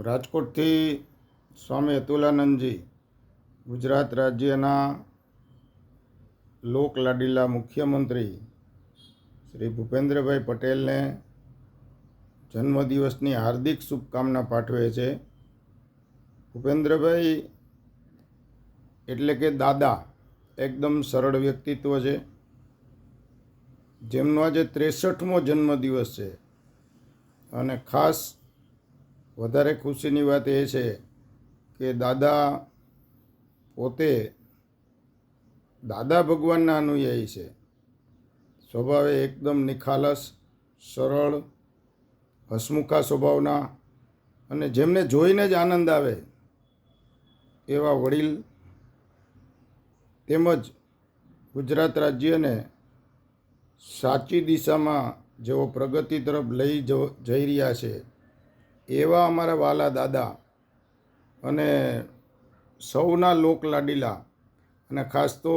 રાજકોટથી સ્વામી અતુલાનંદજી ગુજરાત રાજ્યના લોકલાડીલા મુખ્યમંત્રી શ્રી ભૂપેન્દ્રભાઈ પટેલને જન્મદિવસની હાર્દિક શુભકામના પાઠવે છે. ભૂપેન્દ્રભાઈ એટલે કે દાદા એકદમ સરળ વ્યક્તિત્વ છે. જેમનો આજે ત્રેસઠમો જન્મદિવસ છે. અને ખાસ વધારે ખુશીની વાત એ છે કે દાદા પોતે દાદા ભગવાનના અનુયાયી છે. સ્વભાવે એકદમ નિખાલસ, સરળ, હસમુખા સ્વભાવના અને જેમને જોઈને જ આનંદ આવે એવા વડીલ તેમજ ગુજરાત રાજ્યને સાચી દિશામાં જેઓ પ્રગતિ તરફ લઈ જઈ રહ્યા છે. એવા અમારા વાલા દાદા અને સૌના લોક લાડીલા અને ખાસ તો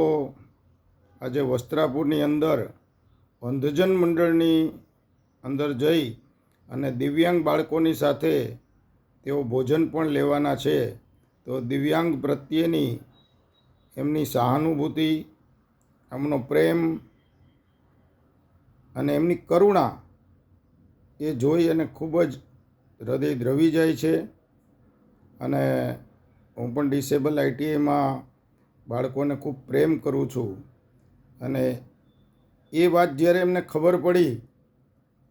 આજે વસ્ત્રાપુરની અંદર અંધજન મંડળની અંદર જઈ અને દિવ્યાંગ બાળકોની સાથે તેઓ ભોજન પણ લેવાના છે, તો દિવ્યાંગ પ્રત્યેની એમની સહાનુભૂતિ, એમનો પ્રેમ અને એમની કરુણા એ જોઈ અને ખૂબ જ હૃદય દ્રવી જાય છે અને હું પણ ડિસેબલ આઈટીઆઈમાં બાળકોને ખૂબ પ્રેમ કરું છું. અને એ વાત જ્યારે એમને ખબર પડી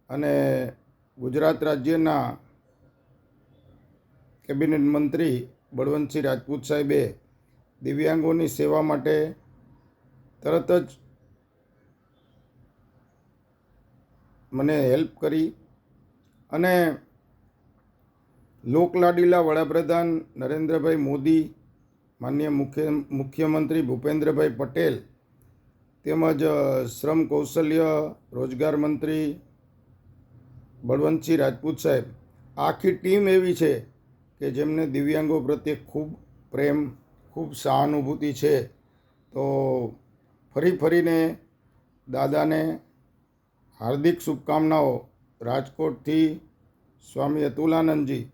અને ગુજરાત રાજ્યના કેબિનેટ મંત્રી બળવંતસિંહ રાજપૂત સાહેબે દિવ્યાંગોની સેવા માટે તરત જ મને હેલ્પ કરી અને લોકલાડીલા વડાપ્રધાન નરેન્દ્રભાઈ મોદી, માન્ય મુખ્ય, મુખ્યમંત્રી ભૂપેન્દ્રભાઈ પટેલ તેમજ શ્રમ કૌશલ્ય રોજગાર મંત્રી બળવંતસિંહ રાજપૂત સાહેબ. આખી ટીમ એવી છે કે જેમને દિવ્યાંગો પ્રત્યે ખૂબ પ્રેમ, ખૂબ સહાનુભૂતિ છે. તો ફરી ફરીને દાદાને હાર્દિક શુભકામનાઓ રાજકોટથી સ્વામી અતુલાનંદજી.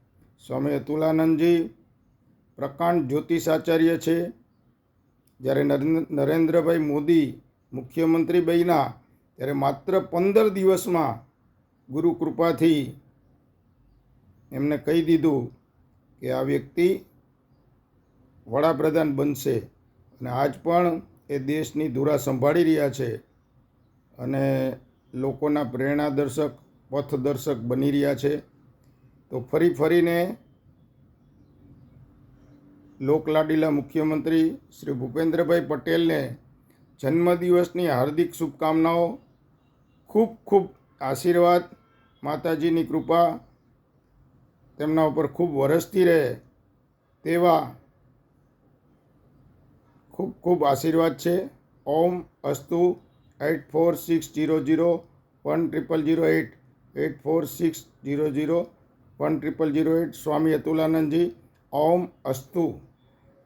સ્વામી અતુલાનંદજી પ્રકાંડ જ્યોતિષાચાર્ય છે. જ્યારે નરેન્દ્ર નરેન્દ્રભાઈ મોદી મુખ્યમંત્રી બન્યા, ત્યારે માત્ર પંદર દિવસમાં ગુરુ કૃપાથી એમને કહી દીધું કે આ વ્યક્તિ વડાપ્રધાન બનશે. અને આજ પણ એ દેશની ધુરા સંભાળી રહ્યા છે અને લોકોના પ્રેરણાદર્શક પથદર્શક બની રહ્યા છે. તો ફરી ફરીને લોકલાડીલા મુખ્યમંત્રી શ્રી ભૂપેન્દ્રભાઈ પટેલને જન્મદિવસની હાર્દિક શુભકામનાઓ, ખૂબ ખૂબ આશીર્વાદ, માતાજીની કૃપા, તેમના ઉપર ખૂબ વરસતી રહે તેવા ખૂબ ખૂબ આશીર્વાદ છે. ઓમ અસ્તુ eight four six zero zero one triple zero eight eight four six zero zero one triple zero eight Swami Atulanandji Om અસ્તુ.